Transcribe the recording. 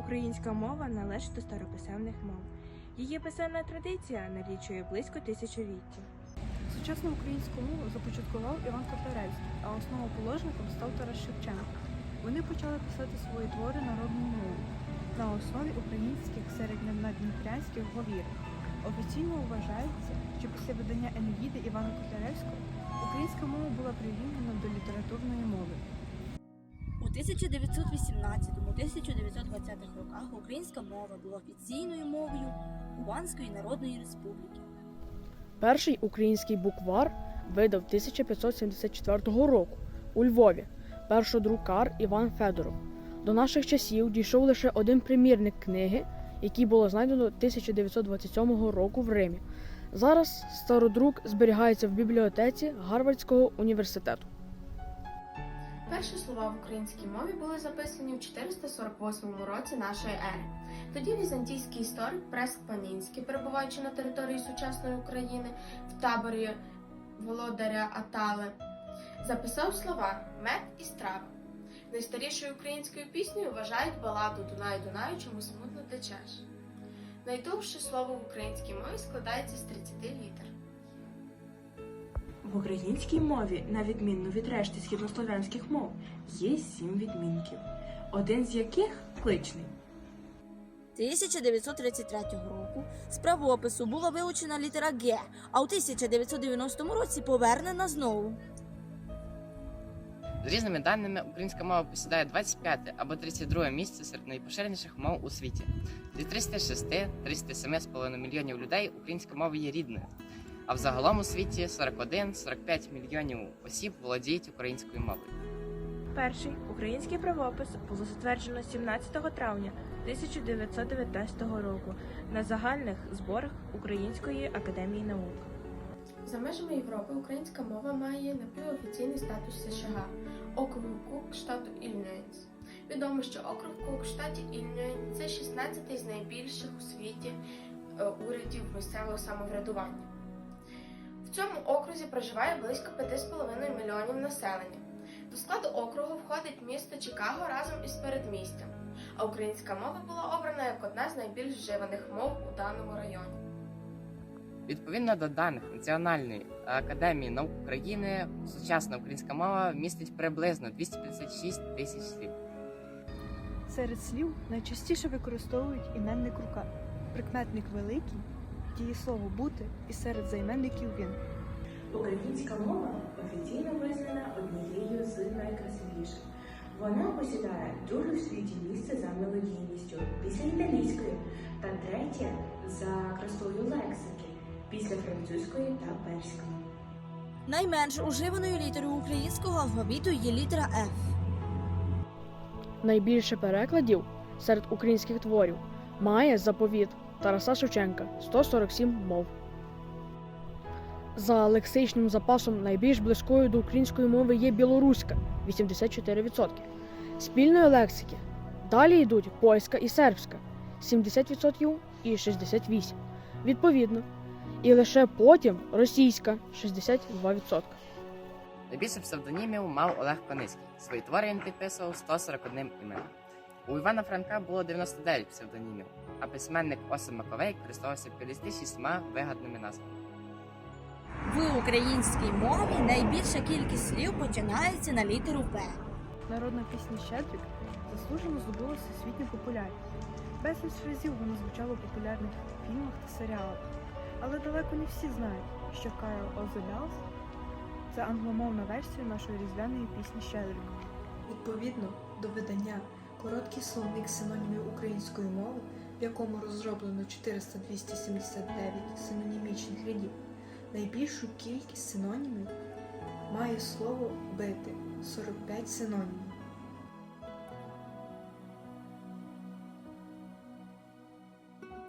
Українська мова належить до старописемних мов. Її писемна традиція налічує близько тисячоліття. Сучасну українську мову започаткував Іван Котляревський, а основоположником став Тарас Шевченко. Вони почали писати свої твори народною мовою на основі українських середньонадніпрянських говір. Офіційно вважається, що після видання Енеїди Івана Котляревського українська мова була прирівняна до літературної мови. У 1918-1920 роках українська мова була офіційною мовою Кубанської Народної Республіки. Перший український буквар видав 1574 року у Львові першодрукар Іван Федоров. До наших часів дійшов лише один примірник книги, який було знайдено 1927 року в Римі. Зараз стародрук зберігається в бібліотеці Гарвардського університету. Перші слова в українській мові були записані в 448 році нашої ери. Тоді візантійський історик Преск Панінський, перебуваючи на території сучасної України в таборі володаря Атали, записав слова мед і страва. Найстарішою українською піснею вважають баладу Дунай Дунаю, чому смутно течеш. Найдовше слово в українській мові складається з 30 літер. В українській мові, на відміну від решти східнослов'янських мов, є сім відмінків, один з яких кличний. 1933 року з правопису була вилучена літера Г, а у 1990 році повернена знову. За різними даними, українська мова посідає 25 або 32 місце серед найпоширеніших мов у світі. Зі 306-307,5 мільйонів людей українська мова є рідною. А взагалом у світі 41-45 мільйонів осіб володіють українською мовою. Перший український правопис було затверджено 17 травня 1919 року на загальних зборах Української академії наук. За межами Європи українська мова має напівофіційний статус США округу Кук штату Ільнойс. Відомо, що округ Кук в штаті Ільнойс – це 16-й з найбільших у світі е, урядів місцевого самоврядування. В цьому окрузі проживає близько 5,5 мільйонів населення. До складу округу входить місто Чикаго разом із передмістям, а українська мова була обрана як одна з найбільш вживаних мов у даному районі. Відповідно до даних Національної академії наук України, сучасна українська мова містить приблизно 256 тисяч слів. Серед слів найчастіше використовують іменник рука, прикметник великий, дієслово бути і серед займенників він. Українська мова офіційно визнана однією з найкрасивіших. Вона посідає друге в світі місце за мелодійністю після італійської та третє за красою лексики після французької та перської. Найменш уживаною літерою українського алфавіту є літера Ф. Найбільше перекладів серед українських творів має заповіт Тараса Шевченка 147 мов. За лексичним запасом найбільш близькою до української мови є білоруська 84%. Спільної лексики. Далі йдуть польська і сербська 70% і 68%. Відповідно. І лише потім російська 62%. Найбільше псевдонімів мав Олег Коницький. Свої твори він підписував 141 іменем. У Івана Франка було 99 псевдонімів, а письменник Осип Маковей користувався 56 вигадними назвами. В українській мові найбільша кількість слів починається на літеру П. Народна пісня Щедрик заслужено здобула всесвітню популярність. Безліч разів вона звучала в популярних фільмах та серіалах. Але далеко не всі знають, що the Bells – це англомовна версія нашої різдвяної пісні Щедрик. Відповідно до видання Короткий словник синонімів української мови, в якому розроблено 400-279 синонімічних рядів, найбільшу кількість синонімів має слово бити 45 синонімів.